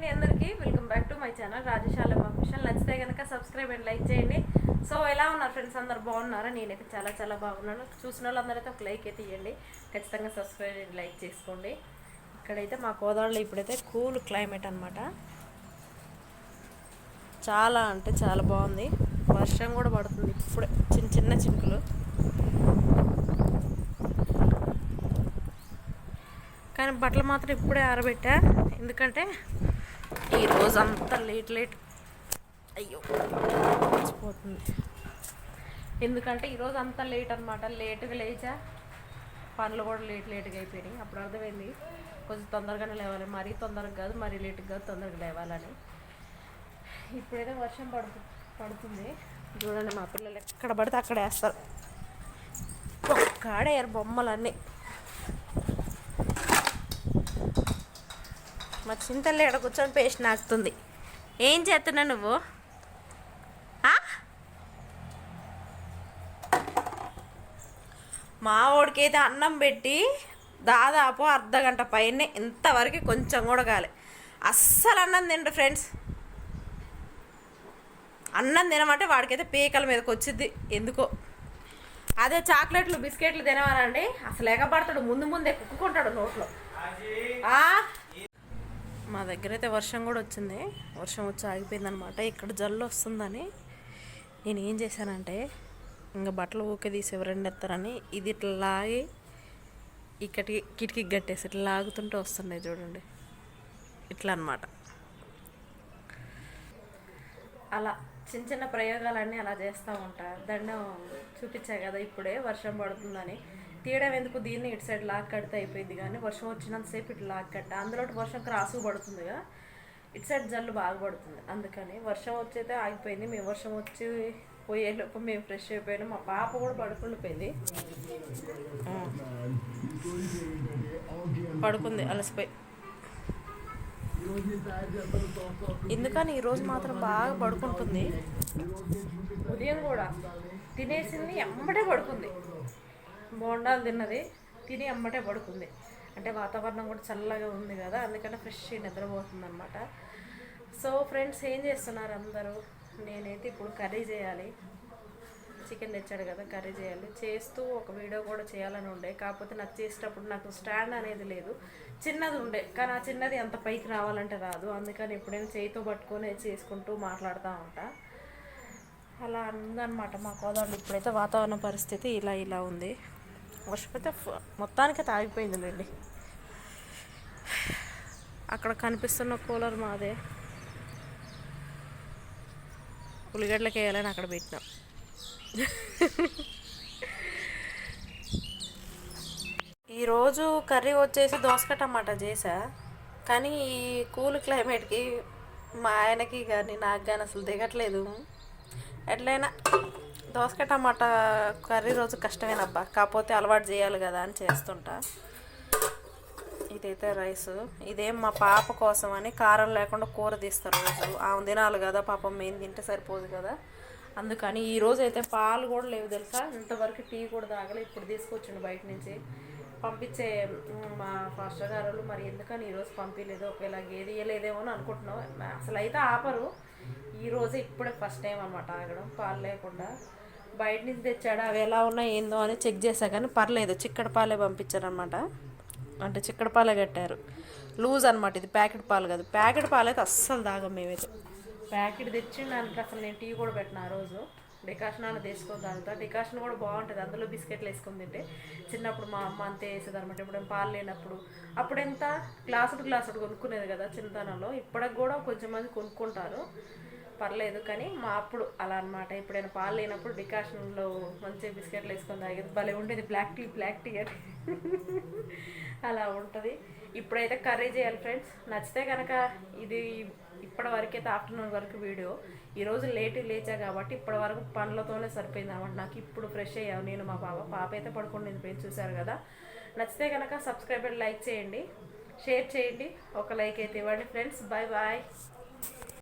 అండి అందరికీ. Welcome back to my channel Rajashala official నచ్చితే కనుక సబ్స్క్రైబ్ అండ్ లైక్ చేయండి. సో ఎలా ఉన్నారు ఫ్రెండ్స్ అందరు బాగున్నారా? నేనైతే చాలా చాలా బాగున్నాను. చూసిన వాళ్ళందరైతే ఒక లైక్ అయితే ఇవ్వండి ఖచ్చితంగా సబ్స్క్రైబ్ అండ్ లైక్ చేసుకోండి. ఇక్కడైతే మా గోదావరిలో ఇప్పుడైతే కూల్ క్లైమేట్ అనమాట చాలా అంటే చాలా బాగుంది. వర్షం కూడా పడుతుంది ఇప్పుడే. చిన్న చిన్న చినుకులు. కానీ బట్టలు మాత్రం ఇప్పుడే ఆరబెట్టా. ఎందుకంటే ఈ రోజు లేట్ లేట్. అయ్యో. మర్చిపోతుంది. ఎందుకంటే ఈరోజు అంతా లేట్ అనమాట లేట్గా లేచా. పనులు కూడా లేట్ లేట్గా అయిపోయినాయి. అప్పుడు అర్థమైంది. కొంచెం తొందరగానే లేవాలి. మరీ తొందరగా కాదు మరీ లేట్గా కాదు తొందరగా లేవాలని. ఇప్పుడైతే వర్షం పడుతు పడుతుంది. చూడండి మా పిల్లలు ఎక్కడ పడితే అక్కడ వేస్తారు. ఒక్కడేయారు బొమ్మలన్నీ. మా చింతల్లి ఇక్కడ కూర్చొని పేస్ట్ నాకుతుంది. ఏం చేస్తున్నావు నువ్వు? మా వాడికైతే అన్నం పెట్టి దాదాపు అర్ధ గంట పైనే ఇంతవరకు కొంచెం కూడా కాలే. అస్సలు అన్నం తిండు ఫ్రెండ్స్. అన్నం తినమంటే వాడికైతే పీకల మీదకి వచ్చింది ఎందుకో? అదే చాక్లెట్లు బిస్కెట్లు తినవాలండి. అసలు ఎగబడతాడు ముందు ముందే కుక్కుంటాడు నోట్లో. ఆ? మా దగ్గర అయితే వర్షం కూడా వచ్చింది. వర్షం వచ్చి ఆగిపోయిందనమాట. ఇక్కడ జల్లు వస్తుందని నేను ఏం చేశానంటే ఇంకా బట్టలు ఊకే తీసి ఎవరండి ఎత్తారని ఇది ఇట్లా లాగి ఇక్కడికి కిటికీ కట్టేసి ఇట్లా లాగుతుంటే వస్తున్నాయి చూడండి. ఇట్లా అనమాట అలా చిన్న చిన్న ప్రయోగాలన్నీ అలా చేస్తూ ఉంటా. దండం చూపించా కదా ఇప్పుడే వర్షం పడుతుందని. తీయడం ఎందుకు? దీన్ని ఇటు సైడ్ లాక్ కడితే అయిపోయింది కానీ వర్షం వచ్చినంతసేపు ఇటు లాక్ కట్ట. అందులో వర్షం క్రాసు పడుతుందిగా ఇటు సైడ్ జల్లు బాగా పడుతుంది. అందుకని వర్షం వచ్చైతే ఆగిపోయింది. మేము వర్షం వచ్చి పోయేలోపు మేము ఫ్రెష్ అయిపోయినాం. మా పాప కూడా పడుకుండిపోయింది. పడుకుంది అలసిపోయి. ఎందుకని? ఈరోజు మాత్రం బాగా పడుకుంటుంది. ఉదయం కూడా తినేసింది ఎమ్మటే పడుకుంది. బోండాలు తిన్నది తిని అమ్మటే పడుకుంది. అంటే వాతావరణం కూడా చల్లగా ఉంది కదా అందుకని ఫ్రెష్ నిద్రపోతుంది అనమాట సో ఫ్రెండ్స్ ఏం చేస్తున్నారు అందరూ? నేనైతే ఇప్పుడు కర్రీ చేయాలి. చికెన్ తెచ్చాడు కదా కర్రీ చేయాలి. చేస్తూ ఒక వీడియో కూడా చేయాలని ఉండే. కాకపోతే నాకు చేసేటప్పుడు నాకు స్టాండ్ అనేది లేదు. చిన్నది ఉండే కానీ ఆ చిన్నది అంత పైకి రావాలంటే రాదు. అందుకని ఎప్పుడైనా చేయితో పట్టుకొని చేసుకుంటూ మాట్లాడుతూ ఉంటా. అలా ఉందన్నమాట మా కోదాడు ఇప్పుడైతే వాతావరణ పరిస్థితి ఇలా ఇలా ఉంది. వర్షం అయితే ఫ- మొత్తానికైతే ఆగిపోయిందిలేండి. అక్కడ కనిపిస్తున్న కూలర్ మాదే. ఉల్లిగడ్డలకి వేయాలని అక్కడ పెట్టినాం. ఈరోజు కర్రీ వచ్చేసి దోసకాయ టమాటా చేసా కానీ ఈ కూల్ క్లైమేట్కి మా ఆయనకి కానీ నాకు కానీ అసలు దిగట్లేదు. ఎట్లయినా దోసకాయ టమాటా కర్రీ రోజు కష్టమేనబ్బా. కాకపోతే అలవాటు చేయాలి కదా అని చేస్తుంటా. ఇదైతే రైస్. ఇదేం మా పాప కోసం అని కారం లేకుండా కూర తీస్తారు రోజు. ఆమె తినాలి కదా పాపం మేము తింటే సరిపోదు కదా. అందుకని ఈరోజు అయితే పాలు కూడా లేవు తెలుసా? ఇంతవరకు టీ కూడా తాగలే. ఇప్పుడు తీసుకొచ్చిండు బయట నుంచి. పంపించే మా ఫాస్టర్ గారు మరి ఎందుకని ఈరోజు పంపించలేదు ఒకవేళ గేది ఇవ్వలేదేమో అని అనుకుంటున్నాం. అసలు అయితే ఆపరు. ఈరోజు ఇప్పుడే ఫస్ట్ టైం అనమాట ఆగడం. పాలు లేకుండా బయట నుంచి తెచ్చాడు? అవి ఎలా ఉన్నాయి ఏందో అని చెక్ చేశా కానీ పర్లేదు. చిక్కడ పాలే పంపించారనమాట అంటే చిక్కడ పాలే కట్టారు. లూజ్ అనమాట ఇది. ప్యాకెట్ పాలు కాదు. ప్యాకెట్ పాలు అయితే అస్సలు తాగం మేమైతే. ప్యాకెట్ తెచ్చిండానికి అసలు నేను టీ కూడా పెట్టిన ఆ రోజు. డికాషన్ అన్న తీసుకొని తాగుతా డికాషన్ కూడా బాగుంటుంది. అందులో బిస్కెట్లు వేసుకొని తింటే చిన్నప్పుడు మా అమ్మ అంతే వేసేది అనమాట ఇప్పుడు పాలు లేనప్పుడు. అప్పుడు ఎంత? గ్లాసుడు గ్లాసుడు కొనుక్కునేది కదా చిన్నతనంలో. ఇప్పటికి కూడా కొంచెం మంది కొనుక్కుంటారు. పర్లేదు కానీ మా అప్పుడు అలా అనమాట ఎప్పుడైనా పాలు లేనప్పుడు డికాషన్లో మంచిగా బిస్కెట్లు వేసుకొని తాగేది. భలే ఉండేది. బ్లాక్ టీ బ్లాక్ టీ అని. అలా ఉంటుంది. ఇప్పుడైతే కర్రీ చేయాలి ఫ్రెండ్స్. నచ్చితే కనుక ఇది ఇప్పటి వరకైతే ఆఫ్టర్నూన్ వరకు వీడియో. ఈరోజు లేట్ లేచా కాబట్టి ఇప్పటి వరకు పనులతోనే సరిపోయింది అనమాట నాకు ఇప్పుడు ఫ్రెష్ అయ్యావు నేను మా పాప పాప అయితే పడుకుని పోయి చూశారు కదా. నచ్చితే కనుక సబ్స్క్రైబర్ లైక్ చేయండి షేర్ చేయండి. ఒక లైక్ అయితే ఇవ్వండి ఫ్రెండ్స్ బాయ్ బాయ్